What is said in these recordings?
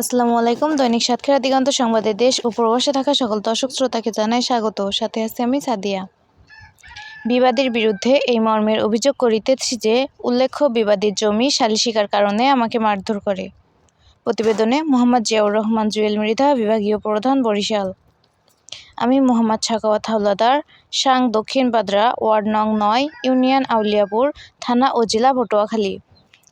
আসসালামু আলাইকুম। দৈনিক সাতক্ষীরা দিগন্ত সংবাদে দেশ ও প্রবাসে থাকা সকল দর্শক শ্রোতাকে জানাই স্বাগত। সাথে আছি আমি সাদিয়া। বিবাদীর বিরুদ্ধে এই মর্মের অভিযোগ করিতেছি যে, উল্লেখ্য বিবাদীর জমি শালিশিকার কারণে আমাকে মারধর করে। প্রতিবেদনে মোহাম্মদ জিয়াউর রহমান, জুয়েল মৃধা, বিভাগীয় প্রধান বরিশাল। আমি মোহাম্মদ সাকাওয়াত হাওলাদার, সাং দক্ষিণ বাদরা, ওয়ার্ড নং নয়, ইউনিয়ন আউলিয়াপুর, থানা ও জেলা পটুয়াখালী।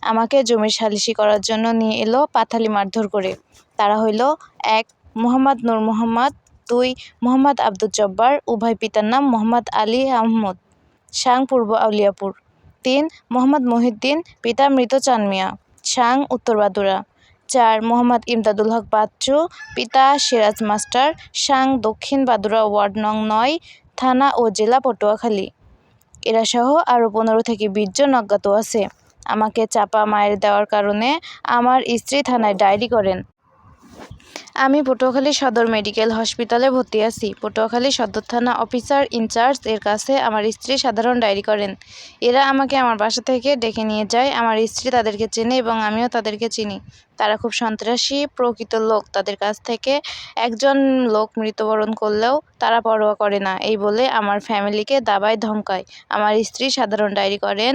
আমাকে জমির সালিশি করার জন্য নিয়ে এলো পাথালি মারধর করে। তারা হইল এক মোহাম্মদ নূর মোহাম্মদ, দুই মোহাম্মদ আব্দুল জব্বার, উভয় পিতার নাম মোহাম্মদ আলী আহমদ। সাং পূর্ব আউলিয়াপুর। তিন মোহাম্মদ মহিউদ্দিন, পিতা মৃত চান মিয়া সাং উত্তর বাদুরা। চার মোহাম্মদ ইমদাদুল হক বাচ্চু, পিতা সিরাজ মাস্টার। সাং দক্ষিণ বাদুরা ওয়ার্ড নং নয়, থানা ও জেলা পটুয়াখালী। এরা সহ আরও পনেরো থেকে বিশ জন অজ্ঞাত আছে। আমাকে চাপা মায়ের দেওয়ার কারণে আমার স্ত্রী থানায় ডায়েরি করেন। আমি পটুয়াখালী সদর মেডিকেল হসপিটালে ভর্তি আছি। পটুয়াখালী সদর থানা অফিসার ইনচার্জ এর কাছে আমার স্ত্রী সাধারণ ডায়েরি করেন। এরা আমাকে আমার বাসা থেকে ডেকে নিয়ে যায়। আমার স্ত্রী তাদেরকে চেনে এবং আমিও তাদেরকে চিনি। তারা খুব সন্ত্রাসী, প্রকৃত লোক। তাদের কাছ থেকে একজন লোক মৃত্যুবরণ করলেও তারা পরোয়া করে না। এই বলে আমার ফ্যামিলিকে দাবায় ধমকায়। আমার স্ত্রী সাধারণ ডায়েরি করেন।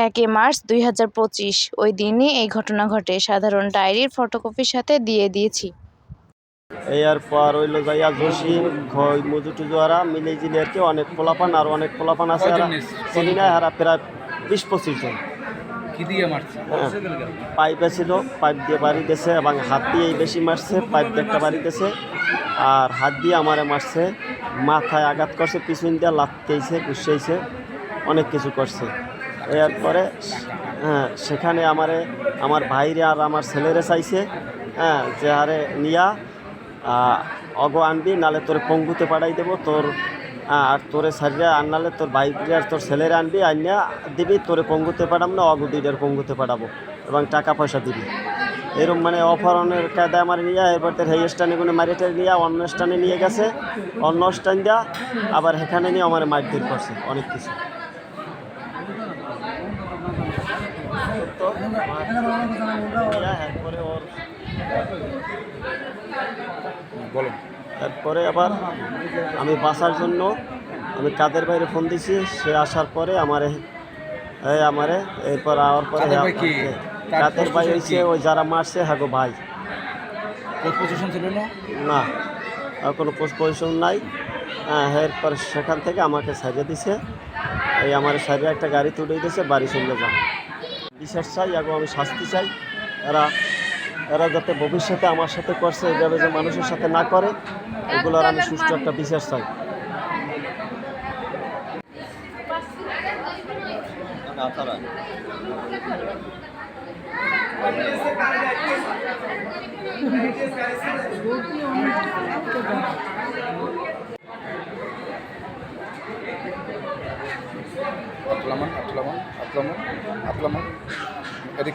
একই মার্চ দুই হাজার পঁচিশ। ওই দিনই এই ঘটনা ঘটে। সাধারণ ডায়েরির ফটোকপির সাথে দিয়ে দিয়েছি। এর পর হইল যাইয়া জসিম খই মজু টুজু হারা মিলে জিলে আর কি অনেক পোলাপান আর অনেক পোলাপান আছে হারা? চিনি না হারা প্রায় বিশ পঁচিশ জন দিয়ে হ্যাঁ। পাইপ ছিল পাইপ দিয়ে বাড়ি দিয়েছে এবং হাত দিয়েই বেশি মারছে পাইপ দিয়ে একটা বাড়ি দিয়েছে আর হাত দিয়ে আমারে মারছে। মাথায় আঘাত করছে পিছন দিয়ে লাত্তেইছে গুসাইছে অনেক কিছু করছে। এরপরে হ্যাঁ সেখানে আমারে, আমার ভাইরে আর আমার ছেলেরে চাইছে হ্যাঁ যে হারে নিয়া অগ আনবি, নালে তোর পঙ্গুতে পাঠাই দেবো, তোর আর তোরে সারিয়া আননালে তোর বাইকরে আর তোর ছেলেরে আনবি আনিয়া দিবি, তোরে পঙ্গুতে পাঠাম না, অগু দুইটার পঙ্গুতে পাঠাবো, এবং টাকা পয়সা দিবি। এরকম মানে অপহরণের কায়দা আমার নিয়ে, এরপর তোর হেই স্টানে কোনো মারিটার নিয়ে, অন্য স্টানে নিয়ে গেছে, অন্য স্টান দিয়া, আবার সেখানে নিয়ে আমার মারধর করছে, অনেক কিছু তো, নিয়া এরপরে ওর বলেন। তারপরে আবার আমি বাঁচার জন্য আমি কাদের বাইরে ফোন দিছি সে আসার পরে আমারে এই আমারে এরপর আওয়ার পরে কাদের ভাই হয়েছে ওই যারা মারছে হাগো ভাই। পজিশন ছিল না? কোনো পোস্ট পজিশন নাই। হ্যাঁ এরপর সেখান থেকে আমাকে সারিয়ে দিছে। এই আমার সারিয়ে একটা গাড়ি তুলে দিয়েছে বাড়ি চলে যাব। বিচার চাই এবং আমি শাস্তি চাই। এরা এরা যাতে ভবিষ্যতে আমার সাথে করছে এইভাবে যে মানুষের সাথে না করে, এগুলোর আমি সুষ্ঠু একটা বিচার চাই। আতলামান আতলামান আতলামান আতলামান এদিক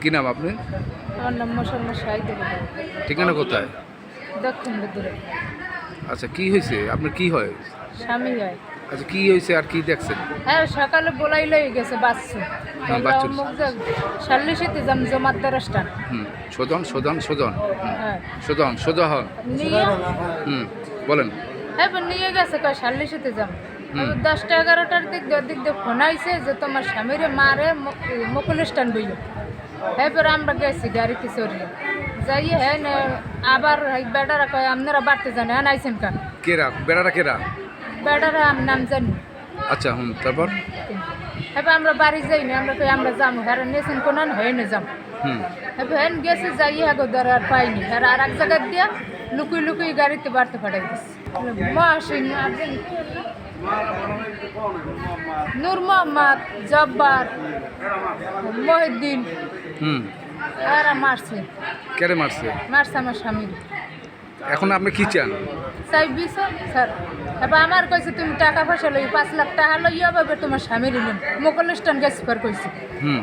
কি নাম আপনি? আমার নাম মোসাম্মদ শাহিদ ঠিকানা কোথায়? দক্ষিণ দূরে আচ্ছা কি হয়েছে? আপনার কি হয়? স্বামী হয়। আচ্ছা কি হয়েছে আর কি দেখছেন? হ্যাঁ সকালে বলাই লই গেছে বাচ্চু। হ্যাঁ। সাল্লিশিতে যাম জমাত হুম সোদন সোদন সোদন হ্যাঁ। সোদন সোদা হন নিয়ে হুম বলেন। হ্যাঁ নিয়ে গেছে কয় সাল্লিশিতে যাম দশটা এগারোটার দিক দিয়ে দিক দিয়ে ফোন আইছে যে তোমার স্বামীরে মারে মুকুল স্ট্যান্ড বইল এবার আমরা গেছি গাড়িতে চড়িয়ে। যাই হ্যাঁ আবার বেটারা কয় আপনারা বাড়তে জানে হ্যাঁ আইছেন কেন? কেরা? বেড়াটা কেরা? বেটারা আম নাম জানি। আচ্ছা হুম তারপর? এবার আমরা বাড়ি যাই না আমরা কই আমরা যাব হ্যাঁ নেছেন কোন হয়ে না যাম। হুম। এবার হ্যাঁ গেছে যাই হ্যাঁ ধর আর পাইনি। হ্যাঁ আর এক জায়গায় দিয়া লুকুই লুকুই গাড়িতে বাড়তে পাঠাই দিচ্ছে মহাসিং নূর মোহাম্মদ জব্বার মহিউদ্দিন। হুম। এরা মারছে। কেড়ে মারছে? মারছে আমার স্বামীর এখন আপনি কি চান? চাই বিশ স্যার এবার আমার কইছে তুমি টাকা পয়সা লই পাঁচ লাখ টাকা লইয়া পাবে তোমার স্বামীর নিন মোকল স্টান গেছে পর কইছে। হুম।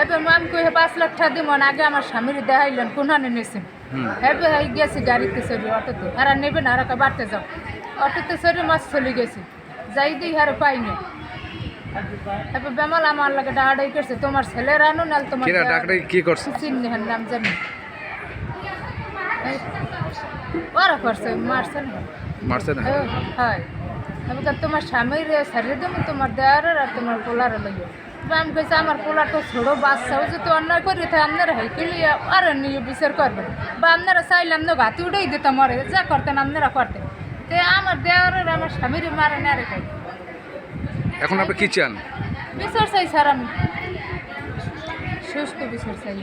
এবার আমি কই পাঁচ লাখ টাকা দিব আগে আমার স্বামীর দেখাইলেন কোনখানে নেছেন এবার গেছি গাড়িতে সরি অটোতে। আর নেবে না আর বাড়তে যাও। অটোতে সরি মাছ চলে গেছি। যাই দিই আর পাইনি এবার বেমাল আমার লাগে ডাহাডাই করছে তোমার ছেলের আনো নাহলে তোমার কেরা ডাকটাই কি করছে? চিনি হ্যাঁ নাম জানি। ওরা করছে মারছে না। মারছে না? হয়। এবার তোমার স্বামীর সারিয়ে দেবো তোমার দেওয়ার আর তোমার পোলার এবার আমি কইছি আমার পোলার তো ছোটো বাচ্চাও যদি অন্যায় করি তাই আপনারা হাইকেলি আর নিয়ে বিচার করবেন। বা আপনারা চাইলে আপনি গাতি উঠেই দিতাম মরে যা করতেন আপনারা করতেন। তো আমার দেওয়ার আর আমার স্বামীর মারে না রেখে এখন আপনি কি চান? বিচার চাই স্যার আমি। সুস্থ বিচার চাই।